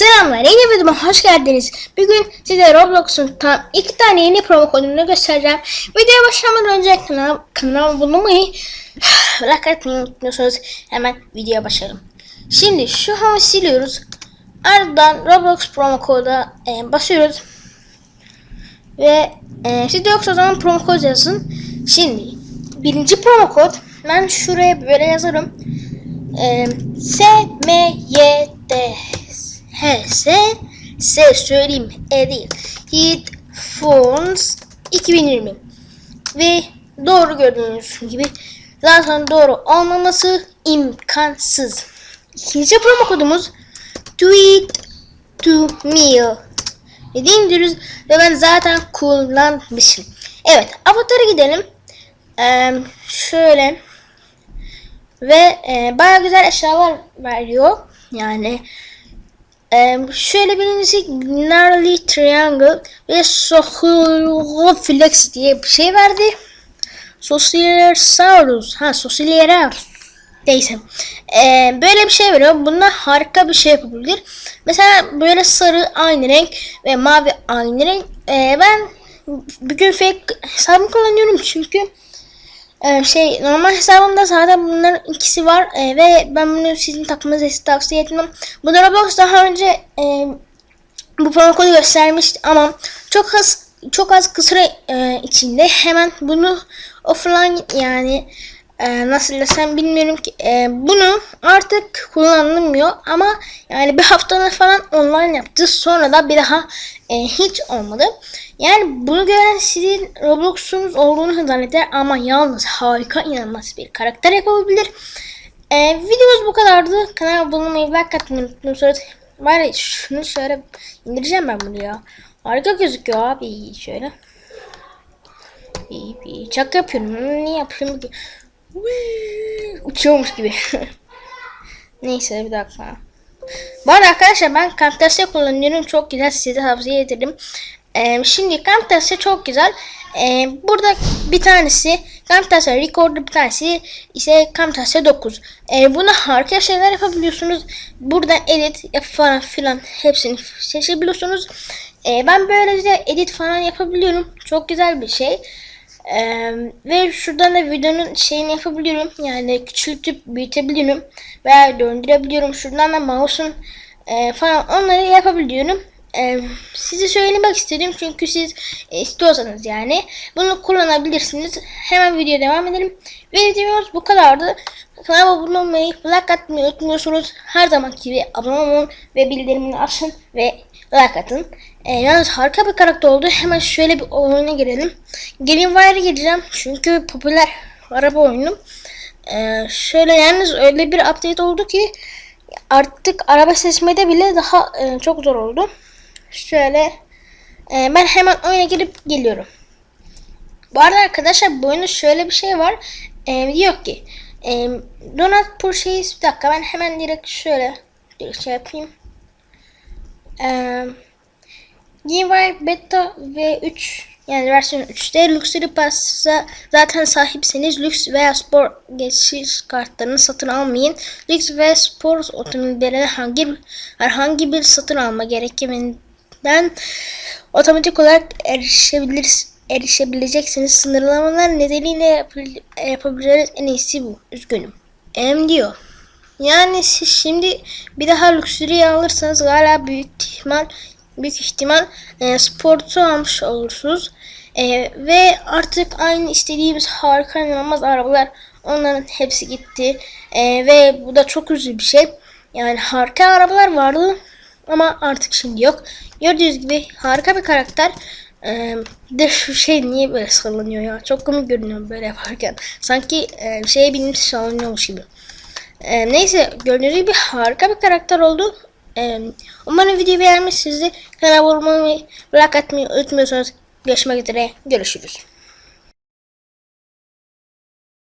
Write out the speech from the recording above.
Selamlar, yeni videoma hoş geldiniz. Bugün size Roblox'un tam iki tane yeni promo kodunu göstereceğim. Videoya başlamadan önce kanal, kanalıma bulunmayı like etmeyi unutmuyorsanız hemen videoya başlayalım. Şimdi şu havayı siliyoruz. Ardından Roblox promo koda e, basıyoruz. Ve e, sizde yoksa o zaman promo kod yazın. Şimdi birinci promo kod ben şuraya böyle yazarım. E, S M Y D H S söyleyeyim E değil. Headphones 2020 ve doğru gördüğünüz gibi zaten doğru olmaması imkansız. İkinci promo kodumuz tweet to me dediğim diyoruz ve ben zaten kullanmışım. Evet avatara gidelim. Ee, şöyle ve e, baya güzel eşyalar veriyor. Yani şöyle birincisi Gnarly Triangle ve Sohuloflex diye bir şey verdi. Sosilerosaurus. Ha Sosilerosaurus. Neyse. Ee, böyle bir şey veriyor. Bunlar harika bir şey yapabilir. Mesela böyle sarı aynı renk ve mavi aynı renk. Ee, ben bugün fake hesabımı kullanıyorum çünkü ee, şey normal hesabımda zaten bunların ikisi var ee, ve ben bunu sizin takmanızı tavsiye etmem. Bu da Roblox daha önce e, bu promo kodu göstermişti ama çok az çok az kısa e, içinde hemen bunu offline yani e, nasıl desem bilmiyorum ki e, bunu artık kullanılmıyor ama yani bir haftada falan online yaptı sonra da bir daha e, hiç olmadı. Yani bunu gören sizin Roblox'unuz olduğunu zanneder ama yalnız harika inanılmaz bir karakter yapabilir. E, videomuz bu kadardı. Kanala abone olmayı like atmayı unutmayın. Bari şunu şöyle indireceğim ben bunu ya. Harika gözüküyor abi şöyle. İyi bir çak yapıyorum. Ne yapıyorum ki? Uçuyormuş gibi. Neyse bir dakika. Bu arada arkadaşlar ben Camtasia kullanıyorum. Çok güzel size tavsiye ederim. Ee, şimdi Camtasia çok güzel. Ee, burada bir tanesi Camtasia Recorder bir tanesi ise Camtasia 9. Ee, buna harika şeyler yapabiliyorsunuz. Burada edit falan filan hepsini seçebiliyorsunuz. Ee, ben böylece edit falan yapabiliyorum. Çok güzel bir şey. Ee, ve şuradan da videonun şeyini yapabiliyorum. Yani küçültüp büyütebiliyorum. Veya döndürebiliyorum. Şuradan da mouse'un e, falan onları yapabiliyorum. Ee, size söylemek istedim çünkü siz e, istiyorsanız yani bunu kullanabilirsiniz. Hemen videoya devam edelim. Videomuz bu kadardı. Kanala abone olmayı, like atmayı unutmuyorsunuz. Her zaman gibi abone olun ve bildirimini açın ve like atın. Ee, yalnız harika bir karakter oldu. Hemen şöyle bir oyuna girelim. Gelin Wire'a gireceğim çünkü popüler araba oyunu. Ee, şöyle yalnız öyle bir update oldu ki artık araba seçmede bile daha e, çok zor oldu. Şöyle e, ben hemen oyuna girip geliyorum. Bu arada arkadaşlar bu oyunda şöyle bir şey var. E, diyor ki e, Donat Purchase bir dakika ben hemen direkt şöyle direkt şey yapayım. Eee Game Beta V3 yani versiyon 3'te Luxury Pass'a zaten sahipseniz lüks veya spor geçiş kartlarını satın almayın. Lüks ve spor otomobillerine hangi herhangi bir satın alma gerekiminden otomatik olarak erişebilir erişebileceksiniz. Sınırlamalar nedeniyle yapabileceğiniz en iyisi bu. Üzgünüm. M diyor. Yani siz şimdi bir daha Luxury alırsanız hala büyük ihtimal büyük ihtimal e, sportu almış olursunuz. E, ve artık aynı istediğimiz harika inanılmaz arabalar onların hepsi gitti. E, ve bu da çok üzücü bir şey. Yani harika arabalar vardı ama artık şimdi yok. Gördüğünüz gibi harika bir karakter. Ee, de şu şey niye böyle sallanıyor ya? Çok komik görünüyor böyle yaparken. Sanki e, şeye binmiş sallanıyormuş gibi. Ee, neyse gördüğünüz gibi harika bir karakter oldu. Ee, umarım videoyu beğenmişsinizdir. Kanala abone olmayı, like atmayı unutmuyorsanız görüşmek üzere. Görüşürüz.